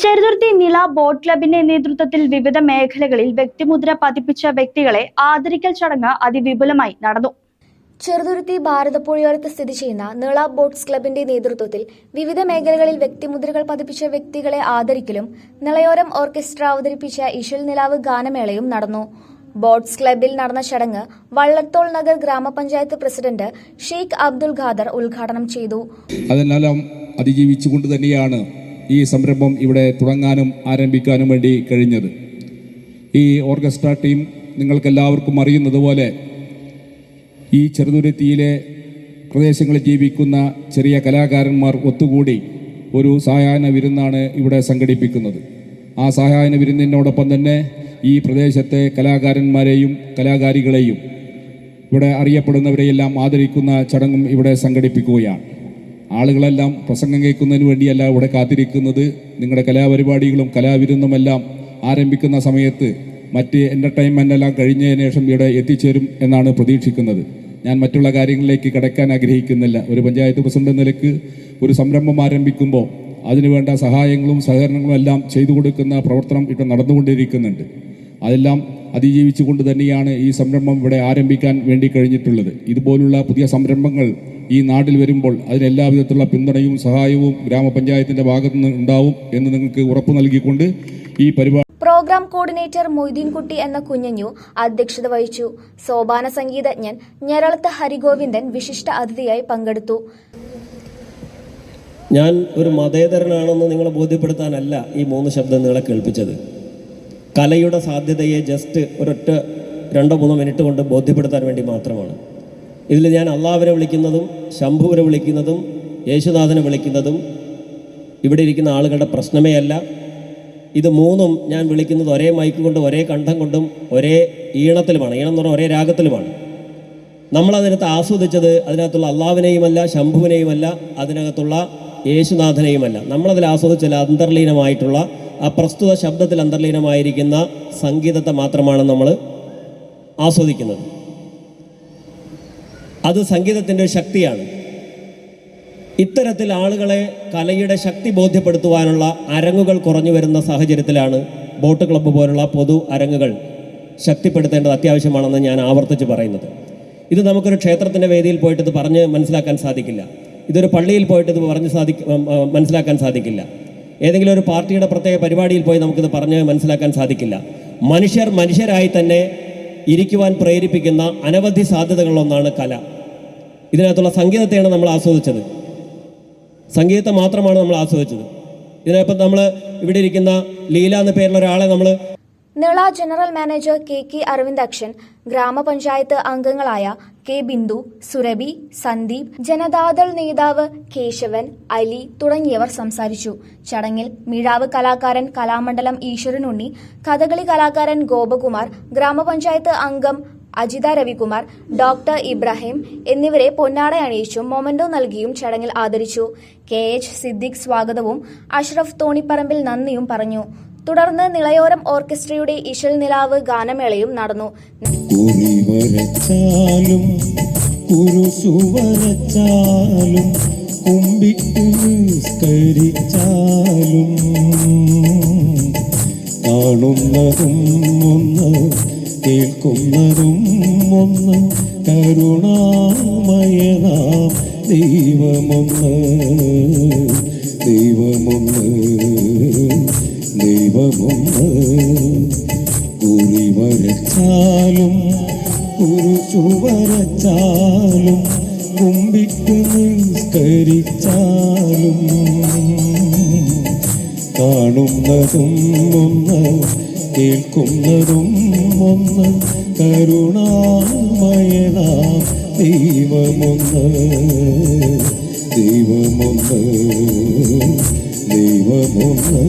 Cheruthuruthy Nila boat ക്ലബിന്റെ നേതൃത്വത്തിൽ വിവിധ മേഖലകളിൽ വ്യക്തിമുദ്ര പതിപ്പിച്ച വ്യക്തികളെ ആദരിക്കൽ ചടങ്ങ് അതിവിപുലമായി നടന്നു. ചെറുതുരുത്തി ഭാരതപ്പുഴയോരത്ത് സ്ഥിതി ചെയ്യുന്ന നിള ബോട്ട്സ് ക്ലബിന്റെ നേതൃത്വത്തിൽ വിവിധ മേഖലകളിൽ വ്യക്തിമുദ്രകൾ പതിപ്പിച്ച വ്യക്തികളെ ആദരിക്കലും നിളയോരം ഓർക്കസ്ട്ര അവതരിപ്പിച്ച ഇഷൽ നിലാവ് ഗാനമേളയും നടന്നു. ബോട്ട്സ് ക്ലബിൽ നടന്ന ചടങ്ങ് വള്ളത്തോൾ നഗർ ഗ്രാമപഞ്ചായത്ത് പ്രസിഡന്റ് ഷെയ്ഖ് അബ്ദുൽ ഖാദർ ഉദ്ഘാടനം ചെയ്തു. അതെല്ലാം അതിജീവിച്ചുകൊണ്ട് തന്നെയാണ് ഈ സംരംഭം ഇവിടെ തുടങ്ങാനും ആരംഭിക്കാനും വേണ്ടി കഴിഞ്ഞത്. ഈ ഓർക്കസ്ട്ര ടീം നിങ്ങൾക്കെല്ലാവർക്കും അറിയുന്നതുപോലെ ഈ ചെറുതുരുത്തിയിലെ പ്രദേശങ്ങളിൽ ജീവിക്കുന്ന ചെറിയ കലാകാരന്മാർ ഒത്തുകൂടി ഒരു സഹായന വിരുന്നാണ് ഇവിടെ സംഘടിപ്പിക്കുന്നത്. ആ സഹായന വിരുന്നിനോടൊപ്പം തന്നെ ഈ പ്രദേശത്തെ കലാകാരന്മാരെയും കലാകാരികളെയും ഇവിടെ അറിയപ്പെടുന്നവരെയെല്ലാം ആദരിക്കുന്ന ചടങ്ങും ഇവിടെ സംഘടിപ്പിക്കുകയാണ്. ആളുകളെല്ലാം പ്രസംഗം കേൾക്കുന്നതിന് വേണ്ടിയല്ല ഇവിടെ കാത്തിരിക്കുന്നത്. നിങ്ങളുടെ കലാപരിപാടികളും കലാവിരുന്നുമെല്ലാം ആരംഭിക്കുന്ന സമയത്ത് മറ്റ് എന്റർടൈൻമെന്റ് എല്ലാം കഴിഞ്ഞതിന് ശേഷം ഇവിടെ എത്തിച്ചേരും എന്നാണ് പ്രതീക്ഷിക്കുന്നത്. ഞാൻ മറ്റുള്ള കാര്യങ്ങളിലേക്ക് കിടക്കാൻ ആഗ്രഹിക്കുന്നില്ല. ഒരു പഞ്ചായത്ത് പ്രസിഡന്റ് നിലയ്ക്ക് ഒരു സംരംഭം ആരംഭിക്കുമ്പോൾ അതിനുവേണ്ട സഹായങ്ങളും സഹകരണങ്ങളും എല്ലാം ചെയ്തു കൊടുക്കുന്ന പ്രവർത്തനം ഇവിടെ നടന്നുകൊണ്ടിരിക്കുന്നുണ്ട്. അതെല്ലാം അതിജീവിച്ചുകൊണ്ട് തന്നെയാണ് ഈ സംരംഭം ഇവിടെ ആരംഭിക്കാൻ വേണ്ടി കഴിഞ്ഞിട്ടുള്ളത്. ഇതുപോലുള്ള പുതിയ സംരംഭങ്ങൾ ഈ നാട്ടിൽ വരുമ്പോൾ അതിന് എല്ലാവിധത്തിലുള്ള പിന്തുണയും സഹായവും ഗ്രാമപഞ്ചായത്തിന്റെ ഭാഗത്തു നിന്ന് ഉണ്ടാവും എന്ന് നിങ്ങൾക്ക് ഉറപ്പ് നൽകിക്കൊണ്ട് ഈ പരിപാടി പ്രോഗ്രാം കോർഡിനേറ്റർ മൊയ്തീൻകുട്ടി എന്ന കുഞ്ഞഞ്ഞു അധ്യക്ഷത വഹിച്ചു. സോപാന സംഗീതജ്ഞൻ ഞെരളത്ത് ഹരിഗോവിന്ദൻ വിശിഷ്ട അതിഥിയായി പങ്കെടുത്തു. ഞാൻ ഒരു മതേതരനാണെന്ന് നിങ്ങളെ ബോധ്യപ്പെടുത്താനല്ല ഈ മൂന്ന് ശബ്ദം നിങ്ങളെ കേൾപ്പിച്ചത്. കലയുടെ സാധ്യതയെ ജസ്റ്റ് ഒരൊറ്റ രണ്ടോ മൂന്നോ മിനിറ്റ് കൊണ്ട് ബോധ്യപ്പെടുത്താൻ വേണ്ടി മാത്രമാണ്. ഇതിൽ ഞാൻ അള്ളാവിനെ വിളിക്കുന്നതും ശംഭുവിനെ വിളിക്കുന്നതും യേശുനാഥനെ വിളിക്കുന്നതും ഇവിടെ ഇരിക്കുന്ന ആളുകളുടെ പ്രശ്നമേ അല്ല. ഇത് മൂന്നും ഞാൻ വിളിക്കുന്നത് ഒരേ മൈക്ക് കൊണ്ടും ഒരേ കണ്ഠം കൊണ്ടും ഒരേ ഈണത്തിലുമാണ്. ഈണം എന്ന് പറഞ്ഞാൽ ഒരേ രാഗത്തിലുമാണ്. നമ്മളതിനകത്ത് ആസ്വദിച്ചത് അതിനകത്തുള്ള അള്ളാവിനെയുമല്ല ശംഭുവിനെയുമല്ല അതിനകത്തുള്ള യേശുനാഥനെയുമല്ല നമ്മളതിൽ ആസ്വദിച്ചല്ല അന്തർലീനമായിട്ടുള്ള ആ പ്രസ്തുത ശബ്ദത്തിൽ അന്തർലീനമായിരിക്കുന്ന സംഗീതത്തെ മാത്രമാണ് നമ്മൾ ആസ്വദിക്കുന്നത്. അത് സംഗീതത്തിന്റെ ശക്തിയാണ്. ഇത്തരത്തിൽ ആളുകളെ കലയുടെ ശക്തി ബോധ്യപ്പെടുത്തുവാനുള്ള അരങ്ങുകൾ കുറഞ്ഞു വരുന്ന സാഹചര്യത്തിലാണ് ബോട്ട് ക്ലബ്ബ് പോലുള്ള പൊതു അരങ്ങുകൾ ശക്തിപ്പെടുത്തേണ്ടത് അത്യാവശ്യമാണെന്ന് ഞാൻ ആവർത്തിച്ച് പറയുന്നത്. ഇത് നമുക്കൊരു ക്ഷേത്രത്തിന്റെ വേദിയിൽ പോയിട്ട് ഇത് പറഞ്ഞ് മനസ്സിലാക്കാൻ സാധിക്കില്ല. ഇതൊരു പള്ളിയിൽ പോയിട്ട് ഇത് പറഞ്ഞ് സാധി മനസ്സിലാക്കാൻ സാധിക്കില്ല. ഏതെങ്കിലും ഒരു പാർട്ടിയുടെ പ്രത്യേക പരിപാടിയിൽ പോയി നമുക്കിത് പറഞ്ഞ് മനസ്സിലാക്കാൻ സാധിക്കില്ല. മനുഷ്യർ മനുഷ്യരായി തന്നെ ഇരിക്കുവാൻ പ്രേരിപ്പിക്കുന്ന അനവധി സാധ്യതകളിലൊന്നാണ് കല. ഇതിനകത്തുള്ള സംഗീതത്തെയാണ് നമ്മൾ ആസ്വദിച്ചത്. സംഗീതത്തെ മാത്രമാണ് നമ്മൾ ആസ്വദിച്ചത്. ഇതിനകത്ത് നമ്മൾ ഇവിടെ ഇരിക്കുന്ന ലീല എന്ന പേരിലൊരാളെ നമ്മൾ Nila general manager K K Aravindakshan ഗ്രാമപഞ്ചായത്ത് അംഗങ്ങളായ കെ ബിന്ദു സുരഭി സന്ദീപ് ജനതാദൾ നേതാവ് കേശവൻ അലി തുടങ്ങിയവർ സംസാരിച്ചു. ചടങ്ങിൽ മിഴാവ് കലാകാരൻ കലാമണ്ഡലം ഈശ്വരനുണ്ണി കഥകളി കലാകാരൻ ഗോപകുമാർ ഗ്രാമപഞ്ചായത്ത് അംഗം അജിത രവികുമാർ ഡോക്ടർ ഇബ്രാഹിം എന്നിവരെ പൊന്നാട അണിയിച്ചും മൊമന്റോ നൽകിയും ചടങ്ങിൽ ആദരിച്ചു. കെ എച്ച് സിദ്ദിഖ് സ്വാഗതവും അഷ്റഫ് തോണിപ്പറമ്പിൽ നന്ദിയും പറഞ്ഞു. തുടർന്ന് നിളയോരം ഓർക്കസ്ട്രയുടെ ഇശൽ നിലാവ് ഗാനമേളയും നടന്നു. കാണുന്നതും ഒന്ന് കേൾക്കുന്നതും ഒന്ന് ദൈവമൊന്ന്. കുറിച്ചു വരച്ചാലും കുമ്പിട്ട് നിസ്കരിച്ചാലും കാണുന്നതും ഒന്ന് കേൾക്കുന്നതും ഒന്ന് കരുണാമയണ ദൈവമൊന്ന് ദൈവമൊന്ന് ദൈവമൊന്ന്.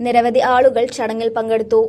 നിരവധി ആളുകൾ ചടങ്ങിൽ പങ്കെടുത്തു.